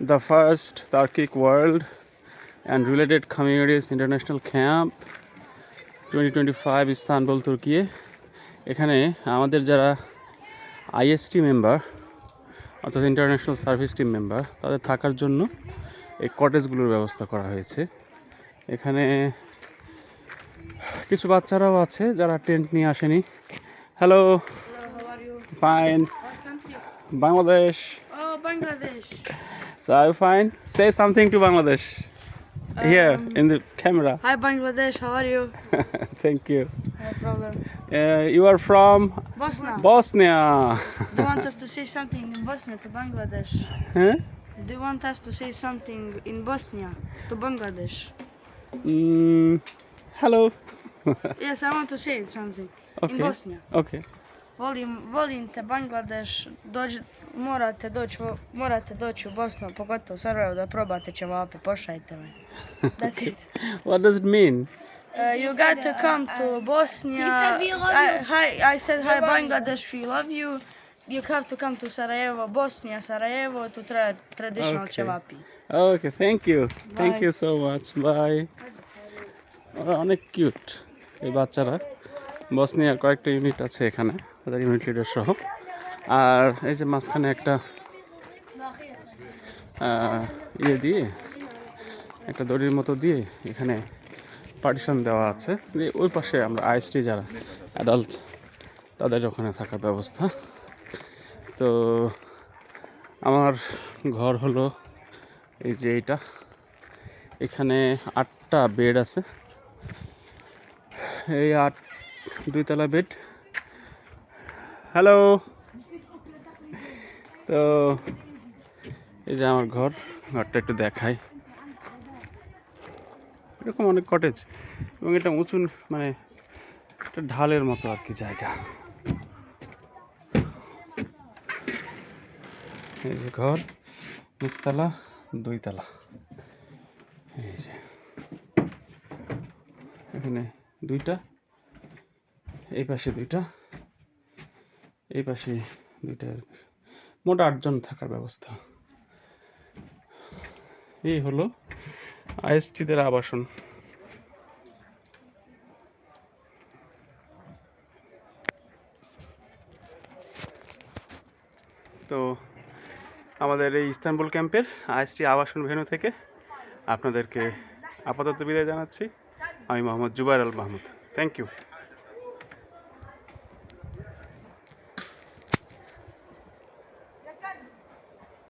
the first Turkic World and Related Communities International Camp 2025 Istanbul তুর্কি এখানে আমাদের যারা আইএসটি মেম্বার অর্থাৎ ইন্টারন্যাশনাল সার্ভিস টিম মেম্বার তাদের থাকার জন্য এই কটেজগুলোর ব্যবস্থা করা হয়েছে। এখানে কিছু বাচ্চারাও আছে যারা টেন্ট নিয়ে আসেনি। Hello fine Bangladesh Bangladesh. So are you fine? Say something to Bangladesh. Here Um, in the camera. Hi, Bangladesh. How are you? Thank you. No problem. Uh, you are from Bosnia. Bosnia. Do you want us to say something in Bosnia to Bangladesh? huh? Do you want us to say something in Bosnia to Bangladesh? Mm, hello. yes, I want to say something in Bosnia. Okay. Volim, volim te Bangladeš, dođ, morate doći, vo- morate doći u Bosnu, pogotovo u Sarajevo da probate ćevape, pošaljte me. That's it. What does it mean? Uh, you got to come to Bosnia. He said we love I, you. hi, I said hi Bangladesh, we love you. You have to come to Sarajevo, Bosnia, Sarajevo to try traditional Okay. cevapi. Okay, thank you. Thank Bye. you so much. Bye. ওরা অনেক cute এই বাচ্চারা বসনিয়ার কয়েকটা unit আছে এখানে তাদের unit leader সহ। আর এই যে মাঝখানে একটা ইয়ে দিয়ে, একটা দড়ির মতো দিয়ে এখানে পার্টিশন দেওয়া আছে। দিয়ে ওই পাশে আমরা আইএসটি যারা অ্যাডাল্ট তাদের ওখানে থাকার ব্যবস্থা। তো আমার ঘর হলো এই যে এইটা। এখানে আটটা বেড আছে। এই আট দুইতলা বেড। হ্যালো তো এই যে আমার ঘর, ঘরটা একটু দেখাই। এরকম অনেক কটেজ এবং এটা উঁচু মানে একটা ঢালের মতো আর কি জায়গা। এই যে ঘর, নিচতলা, দুইতলা। এই যে। এখানে দুইটা। এই পাশে দুইটা, এই পাশে দুইটা মোট আটজন থাকার ব্যবস্থা। এই হলো আইএসটিদের আবাসন। তো আমাদের এই ইস্তানবুল ক্যাম্পের আইএসটি আবাসন ভেন্যু থেকে আপনাদেরকে আপাতত বিদায় জানাচ্ছি। আমি মোহাম্মদ জুবাইর আল মাহমুদ। Thank you